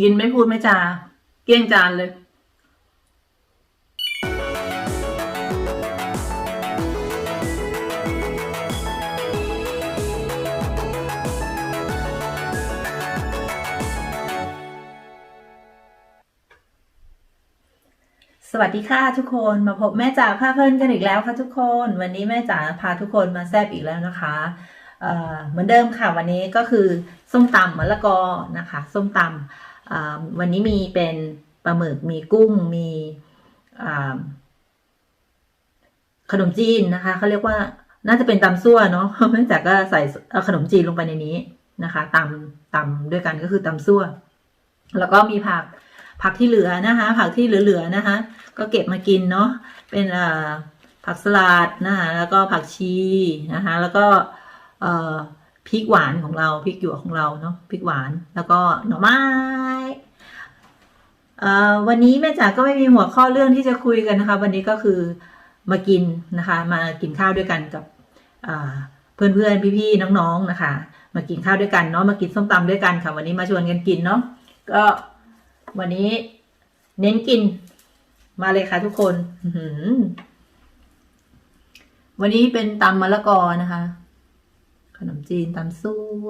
กินไม่พูดไม่จา เกลี้ยงจานเลยสวัสดีค่ะทุกคนมาพบแม่จ๋าพาเพลินกันอีกแล้วค่ะทุกคน วันนี้แม่จ๋าพาทุกคนมาแซบอีกแล้วนะคะเเหมือนเดิมค่ะวันนี้ก็คือส้มตำมะละกอนะคะ ส้มตำ วันนี้มีเป็นปลาหมึกมีกุ้งมีขนมจีนนะคะเขาเรียกว่าน่าจะเป็นตำซั่วเนาะแม่จ๋าก็ใส่ขนมจีนลงไปในนี้นะคะตำตำด้วยกันก็คือตำซั่ว แล้วก็มีผักผักที่เหลือนะคะ ผักที่เหลือๆนะคะ ก็เก็บมากินเนาะเป็นผักสลัดนะคะแล้วก็ผักชีนะคะแล้วก็ พริกหวานของเราพริกหยวกของเราเนาะพริกหวานแล้วก็หน่อไม้เอ่อวันนี้แม่จ๋าก็ไม่มีหัวข้อเรื่องที่จะคุยกันนะคะ วันนี้ก็คือมากินนะคะ มากินข้าวด้วยกันกับเพื่อนเพื่อนๆพี่ๆน้องๆนะคะ มากินข้าวด้วยกันเนาะมากินส้มตำด้วยกันค่ะ วันนี้มาชวนกันกินเนาะก็วันนี้เน้นกินมาเลยค่ะทุกคนวันนี้เป็นตำมะละกอนะคะ ขนมจีนตำซั่ว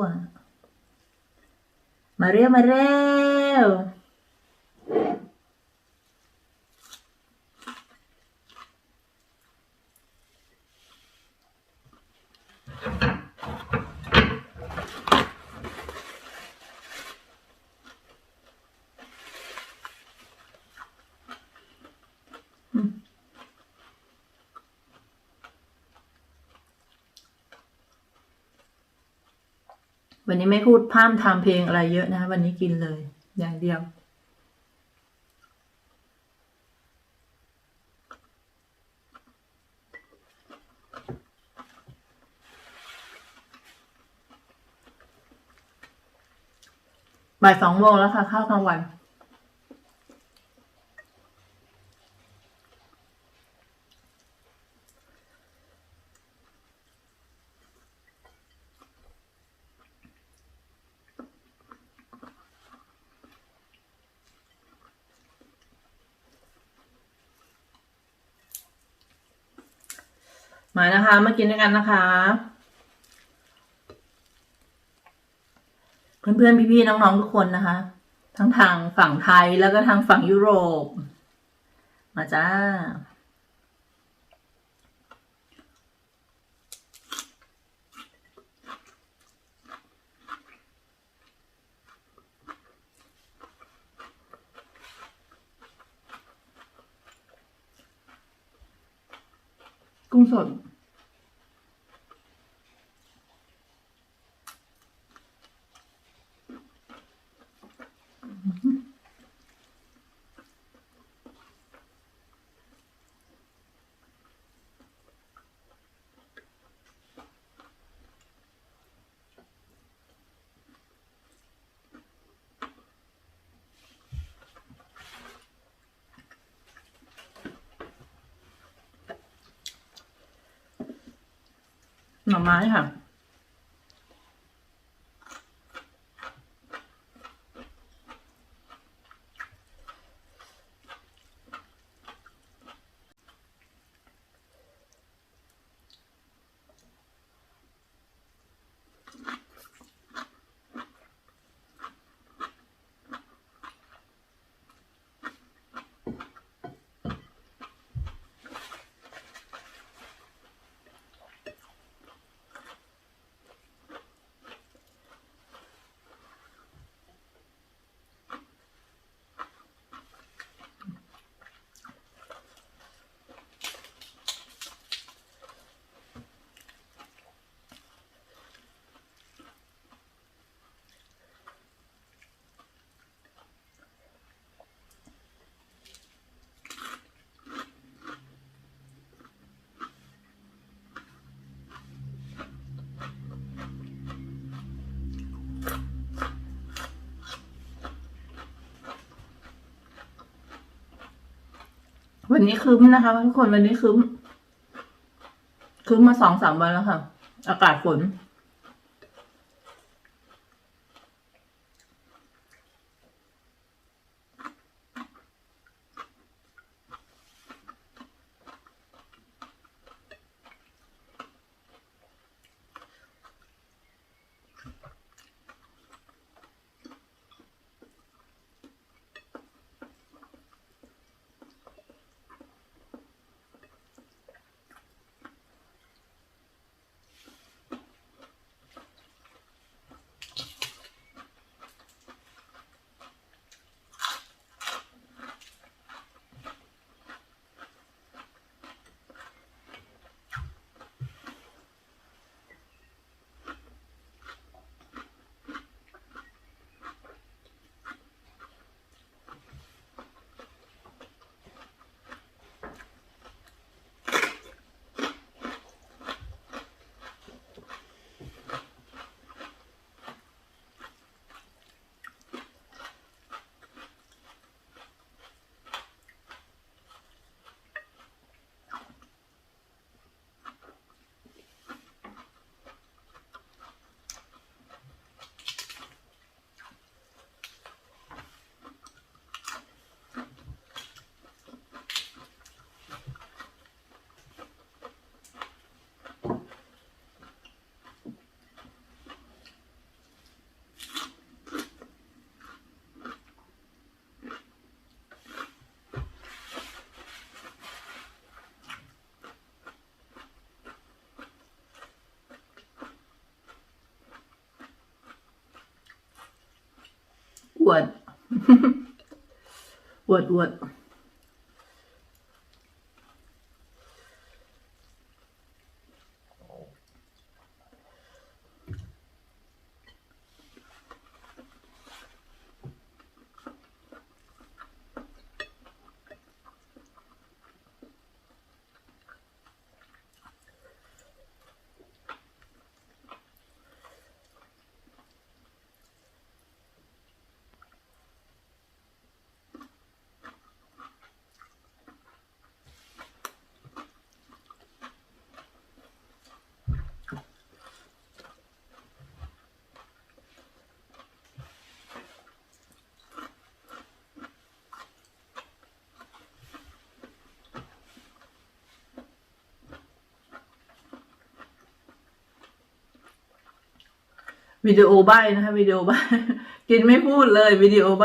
มาเร็ว มาเร็ว วันนี้ไม่พูดพร่ำทำเพลงอะไรเยอะนะคะวันนี้กินเลย อย่างเดียวบ่ายสองโมงแล้วค่ะ ข้าวกลางวัน มานะคะมากินด้วยกันนะคะ เพื่อนๆพี่ๆน้องๆทุกคนนะคะ ทั้งทางฝั่งไทยแล้วก็ทางฝั่งยุโรป มาจ้ากุ้งสด หน่อไม้ค่ะ วันนี้คืมนะคะทุกคนวันนี้คืมคืมมาสองสามวันแล้วค่ะ อากาศฝน อ วดอวดอวด วิดีโอใบนะคะวิดีโอใบกินไม่พูดเลยวิดีโอใบ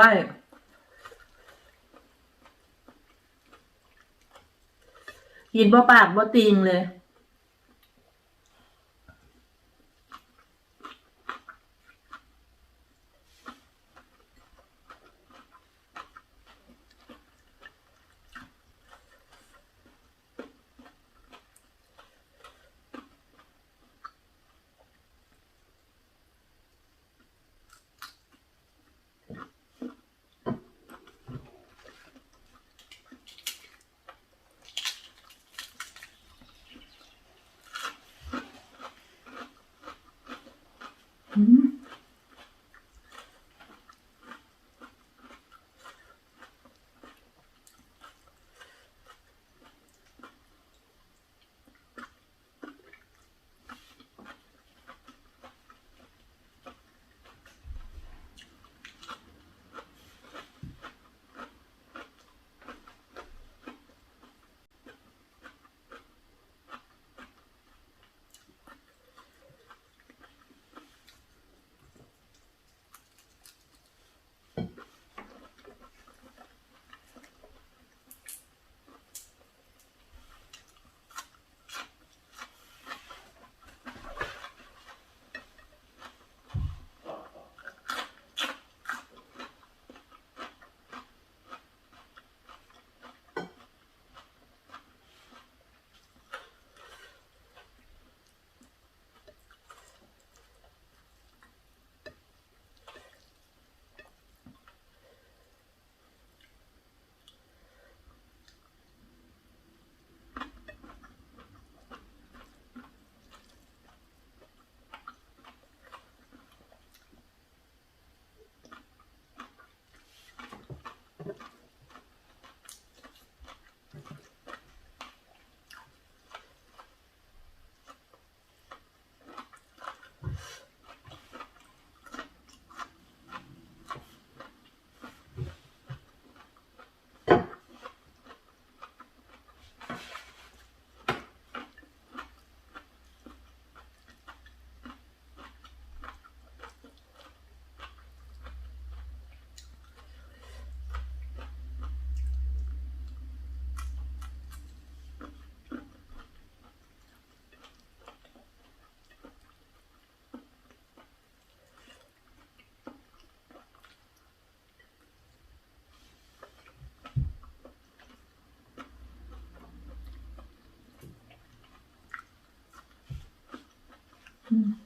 กินบ่ปากบ่ติงเลย อื ม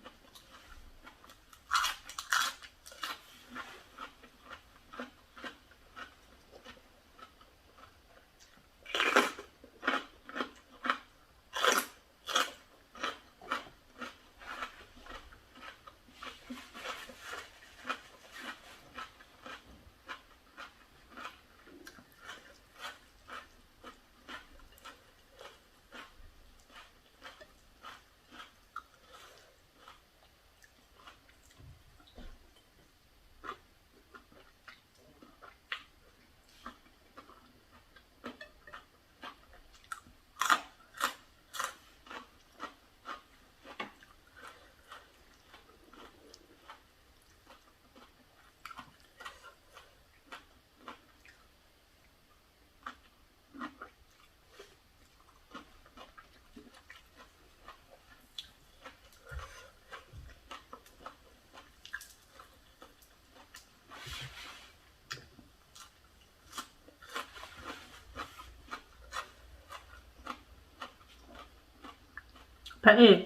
ระเอก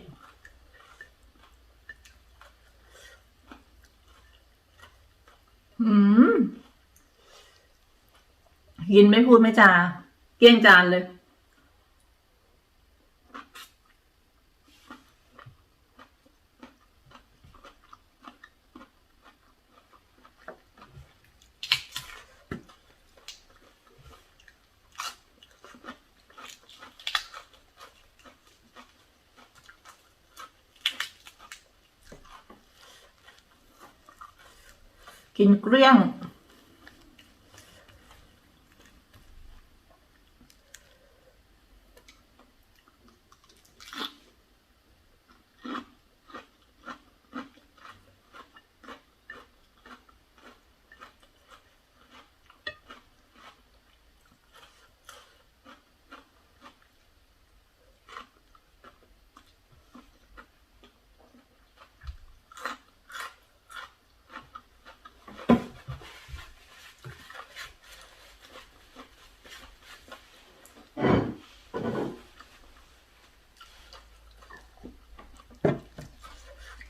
อืมกินไม่พูดไม่จา เกลี้ยงจานเลย กินเกลี้ยง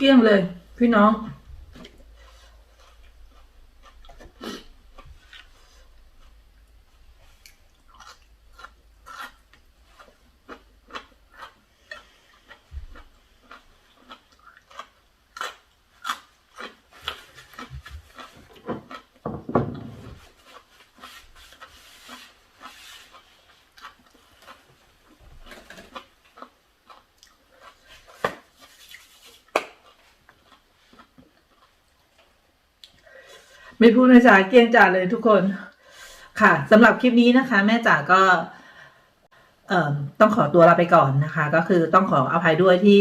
เกลี้ยงเลย พี่น้อง ไม่พูดไม่จาเกลี้ยงจ่าเลยทุกคน ค่ะสำหรับคลิปนี้นะคะ แม่จ๋าก็ต้องขอตัวลาไปก่อนนะคะ ก็คือต้องขออภัยด้วยที่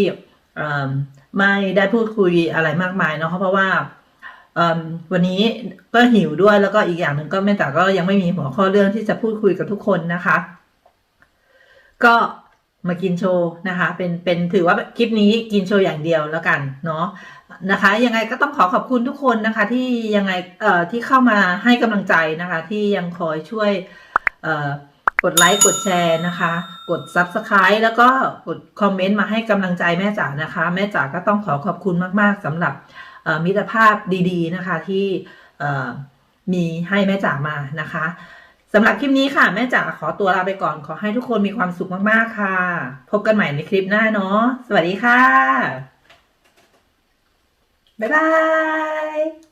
ไม่ได้พูดคุยอะไรมากมายเนาะเพราะว่าวันนี้ก็หิวด้วยแล้วก็อีกอย่างหนึ่งก็แม่จ๋าก็ยังไม่มีหัวข้อเรื่องที่จะพูดคุยกับทุกคนนะคะ ก็มากินโชว์นะคะ เป็นเป็นถือว่าคลิปนี้กินโชว์อย่างเดียวแล้วกันเนาะ นะคะยังไงก็ต้องขอขอบคุณทุกคนนะคะ ที่ยังไงเอ่อที่เข้ามาให้กำลังใจนะคะ ที่ยังคอยช่วยเอ่อกดไลค์กดแชร์นะคะ กด Subscribe แล้วก็กดคอมเมนต์มาให้กำลังใจแม่จ๋านะคะ แม่จ๋าก็ต้องขอขอบคุณมาก ๆสำหรับเอ่อมิตรภาพดีๆ นะคะที่เอ่อมีให้แม่จ๋ามานะคะสำหรับคลิปนี้ค่ะ แม่จ๋าขอตัวลาไปก่อนขอให้ทุกคนมีความสุขมาก ๆ ค่ะ พบกันใหม่ในคลิปหน้าเนาะสวัสดีค่ะ บ๊ายบาย